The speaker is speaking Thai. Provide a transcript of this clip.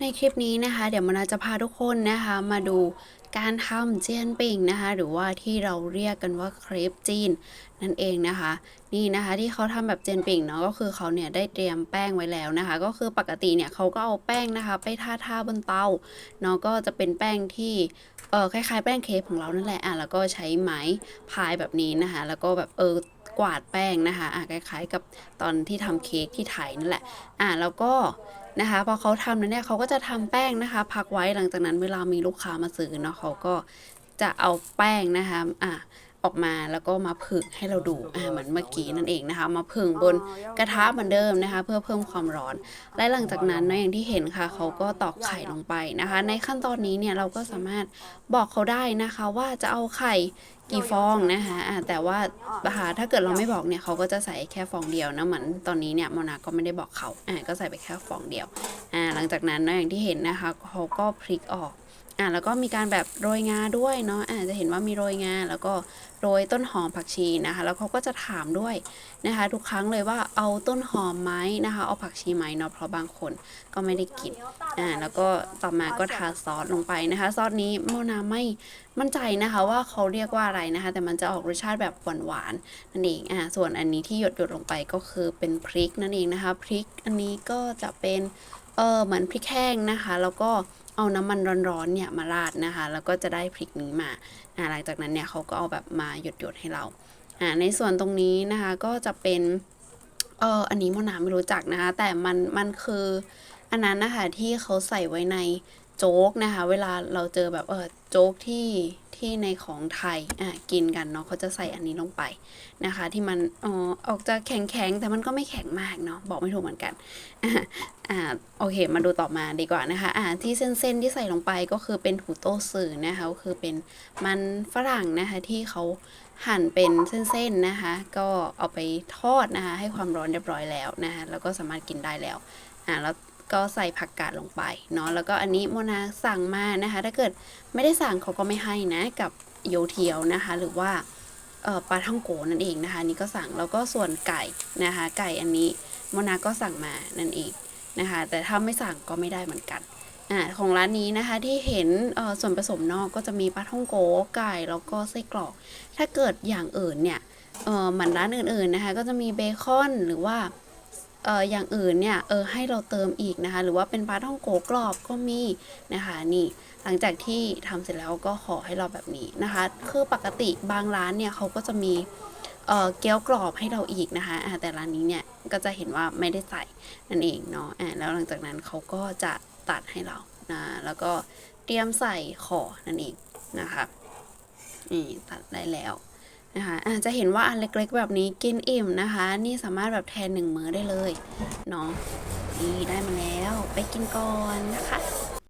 ในคลิปนี้นะคะ เดี๋ยวมานาจะพาทุกคนนะคะ มาดูการทำเจียนปิ่งนะคะ หรือว่าที่เราเรียกกันว่าเครปจีน นั่นเองนะคะ นี่นะคะที่เขาทำแบบเจียนปิ่งเนาะก็คือเขาเนี่ยได้เตรียมแป้งไว้แล้วนะคะ ก็คือปกติเนี่ยเขาก็เอาแป้งนะคะ ไปทาทาบนเตาเนาะก็จะเป็นแป้งที่เออคล้ายๆแป้งเค้กของเรานั่นแหละอะแล้วก็ใช้ไม้พายแบบนี้นะคะ แล้วก็แบบเออ กวาดแป้งนะคะอะคล้ายๆกับตอนที่ทำเค้กที่ไทยนั่นแหละอะแล้วก็นะคะพอเขาทำแล้วเนี่ยเขาก็จะทำแป้งนะคะ พักไว้หลังจากนั้นเวลามีลูกค้ามาซื้อเนาะเขาก็จะเอาแป้งนะคะอะ ออกมาแล้วก็มาผึ่งให้เราดูอ่าเหมือนเมื่อกี้นั่นเองนะคะ มาผึ่งบนกระทะเหมือนเดิมนะคะ เพื่อเพิ่มความร้อน และหลังจากนั้นเนาะอย่างที่เห็นค่ะ เขาก็ตอกไข่ลงไปนะคะ ในขั้นตอนนี้เนี่ยเราก็สามารถบอกเขาได้นะคะ ว่าจะเอาไข่กี่ฟองนะคะอ่าแต่ว่าอ่าถ้าเกิดเราไม่บอกเนี่ยเขาก็จะใส่แค่ฟองเดียวนะเหมือนตอนนี้เนี่ยโมนาก็ไม่ได้บอกเขาอ่าก็ใส่ไปแค่ฟองเดียวอ่าหลังจากนั้นเนาะอย่างที่เห็นนะคะเขาก็พลิกออก อ่าแล้วก็มีการแบบโรยงาด้วยเนาะอ่าจะเห็นว่ามีโรยงาแล้วก็โรยต้นหอมผักชีนะคะ แล้วเขาก็จะถามด้วยนะคะ ทุกครั้งเลยว่าเอาต้นหอมไหมนะคะ เอาผักชีไหมเนาะเพราะบางคนก็ไม่ได้กินอ่าแล้วก็ต่อมาก็ทาซอสลงไปนะคะ ซอสนี้โมนาไม่มั่นใจนะคะว่าเขาเรียกว่าอะไรนะคะ แต่มันจะออกรสชาติแบบหวานๆนั่นเองอ่าส่วนอันนี้ที่หยดหยดๆลงไปก็คือเป็นพริกนั่นเองนะคะพริกอันนี้ก็จะเป็นเออเหมือนพริกแห้งนะคะ แล้วก็ เอาน้ำมันร้อนๆเนี่ยมาราดนะคะ แล้วก็จะได้พริกนี้มาหลังจากนั้นเนี่ยเขาก็เอาแบบมาหยดๆให้เราอ่าในส่วนตรงนี้นะคะก็จะเป็นเอออันนี้โมนาไม่รู้จักนะคะ แต่มันมันคืออันนั้นนะคะที่เขาใส่ไว้ใน โจ๊กนะคะ เวลาเราเจอแบบเออโจ๊กที่ที่ในของไทยอะกินกันเนาะเขาจะใส่อันนี้ลงไปนะคะ ที่มันเออออกจะแข็งๆแต่มันก็ไม่แข็งมากเนาะบอกไม่ถูกเหมือนกันอ่าโอเค มาดูต่อมาดีกว่านะคะอ่าที่เส้นๆที่ใส่ลงไปก็คือเป็นหูโต้สื่อนะคะก็คือเป็นมันฝรั่งนะคะที่เขาหั่นเป็นเส้นๆนะคะ ก็เอาไปทอดนะคะ ให้ความร้อนเรียบร้อยแล้วนะคะแล้วก็สามารถกินได้แล้วอ่าแล้ว ก็ใส่ผักกาดลงไปเนาะแล้วก็อันนี้โมนาสั่งมานะคะ ถ้าเกิดไม่ได้สั่งเขาก็ไม่ให้นะกับโยเทียวนะคะ หรือว่าปลาท่องโกนั่นเองนะคะนี่ก็สั่งแล้วก็ส่วนไก่นะคะ ไก่อันนี้โมนาก็สั่งมานั่นเองนะคะ แต่ถ้าไม่สั่งก็ไม่ได้เหมือนกันอ่าของร้านนี้นะคะที่เห็นส่วนผสมนอกก็จะมีปลาท่องโกไก่แล้วก็ไส้กรอก ถ้าเกิดอย่างอื่นเนี่ยเหมือนร้านอื่นๆนะคะ ก็จะมีเบคอนหรือว่า อออย่างอื่นเนี่ยเออให้เราเติมอีกนะคะ หรือว่าเป็นปลาท่องโกกรอบก็มีนะคะนี่หลังจากที่ทำเสร็จแล้วก็ขอให้เราแบบนี้นะคะ คือปกติบางร้านเนี่ยเขาก็จะมีเอ่อเกี๊ยวกรอบให้เราอีกนะคะแต่ร้านนี้เนี่ยก็จะเห็นว่าไม่ได้ใส่นั่นเองเนาะแล้วหลังจากนั้นเขาก็จะตัดให้เรานะแล้วก็เตรียมใส่ขอนั่นเองนะคะนี่ตัดได้แล้ว นะคะอาจจะเห็นว่าอันเล็กๆ แบบนี้กินอิ่มนะคะ นี่สามารถแบบแทนหนึ่งมื้อได้เลยเนาะนี่ได้มาแล้ว ไปกินก่อนนะคะ